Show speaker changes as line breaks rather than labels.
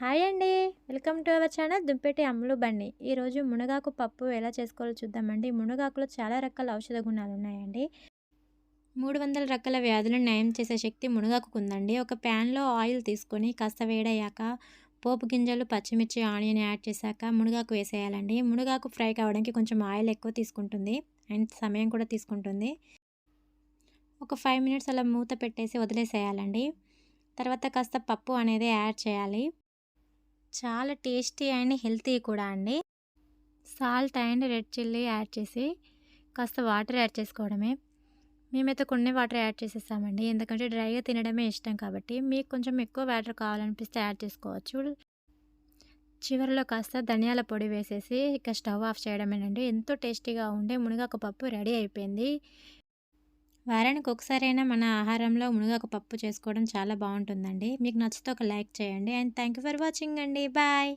Hi అండి. Welcome to our channel Dumpeti Ammulu Bandi. ఈరోజు మునగాకు పప్పు ఎలా చేసుకోవాలో చూద్దామండి. మునగాకులో చాలా రకాల ఔషధ గుణాలు ఉన్నాయండి. మూడు వందల రకాల వ్యాధులను నయం చేసే శక్తి మునగాకు ఉందండి ఒక ప్యాన్లో ఆయిల్ తీసుకొని కాస్త వేడయ్యాక పోపు గింజలు పచ్చిమిర్చి ఆనియన్ యాడ్ చేశాక మునగాకు వేసేయాలండి. మునగాకు ఫ్రై కావడానికి కొంచెం ఆయిల్ ఎక్కువ తీసుకుంటుంది. అండ్ సమయం కూడా తీసుకుంటుంది. ఒక ఫైవ్ మినిట్స్ అలా మూత పెట్టేసి వదిలేసేయాలండి. తర్వాత కాస్త పప్పు అనేది యాడ్ చేయాలి. చాలా టేస్టీ అండ్ హెల్తీ కూడా అండి. Salt and red chilli add చేసి కాస్త వాటర్ యాడ్ చేసుకోవడమే. మేమైతే కొన్ని వాటర్ యాడ్ చేసేసామండి ఎందుకంటే డ్రైగా తినడమే ఇష్టం కాబట్టి మీకు కొంచెం ఎక్కువ వాటర్ కావాలనిపిస్తే యాడ్ చేసుకోవచ్చు. చివరిలో కాస్త ధనియాల పొడి వేసేసి ఇక స్టవ్ ఆఫ్ చేయడమేనండి. ఎంతో టేస్టీగా ఉండే మునగాకు పప్పు రెడీ అయిపోయింది. వారానికి ఒకసారైనా మన ఆహారంలో మునగాకు పప్పు చేసుకోవడం చాలా బాగుంటుందండి. మీకు నచ్చితే ఒక లైక్ చేయండి. And thank you for watching అండి. బాయ్.